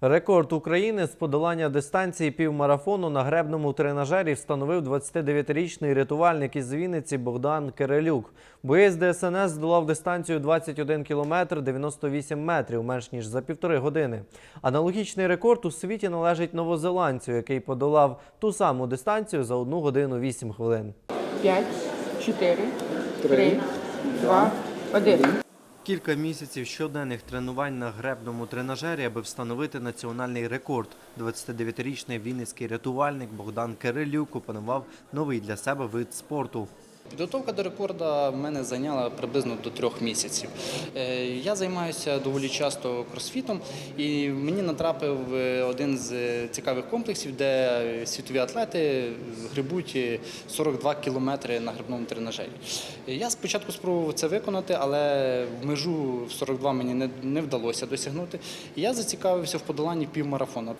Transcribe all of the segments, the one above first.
Рекорд України з подолання дистанції півмарафону на гребному тренажері встановив 29-річний рятувальник із Вінниці Богдан Кирилюк. Боєць ДСНС здолав дистанцію 21 кілометр 98 метрів, менш ніж за півтори години. Аналогічний рекорд у світі належить новозеландцю, який подолав ту саму дистанцію за 1 годину 8 хвилин. 5, 4, 3, 2, 1. Кілька місяців щоденних тренувань на гребному тренажері, аби встановити національний рекорд. 29-річний вінницький рятувальник Богдан Кирилюк опанував новий для себе вид спорту. Підготовка до рекорда в мене зайняла приблизно до трьох місяців. Е, Я займаюся доволі часто кросфітом, і мені натрапив е, один з е, цікавих комплексів, де світові атлети грибуть е, 42 кілометри на грибному тренажері. Я спочатку спробував це виконати, але в межу в 42 мені не, вдалося досягнути. Я зацікавився в подоланні півмарафону.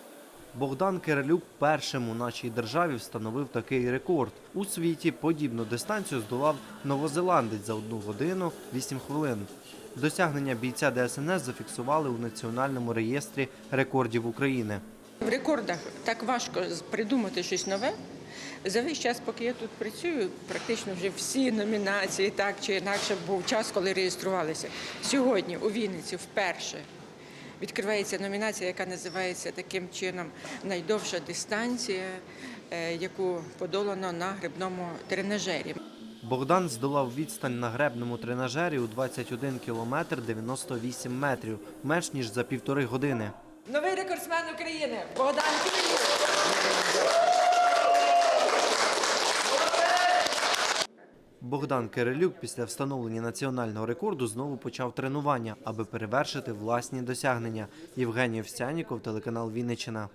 Богдан Кирилюк першим у нашій державі встановив такий рекорд. У світі подібну дистанцію здолав новозеландець за 1 годину 8 хвилин. Досягнення бійця ДСНС зафіксували у національному реєстрі рекордів України. В рекордах так важко придумати щось нове. За весь час, поки я тут працюю, практично вже всі номінації, так чи інакше, був час, коли реєструвалися. Сьогодні у Вінниці вперше відкривається номінація, яка називається таким чином найдовша дистанція, е, яку подолано на грибному тренажері. Богдан здолав відстань на гребному тренажері у 21 кілометр 98 метрів, менш ніж за півтори години. Новий рекордсмен України Богдан Кирилюк. Богдан Кирилюк після встановлення національного рекорду знову почав тренування, аби перевершити власні досягнення. Євгеній Овсяніков, телеканал Вінниччина.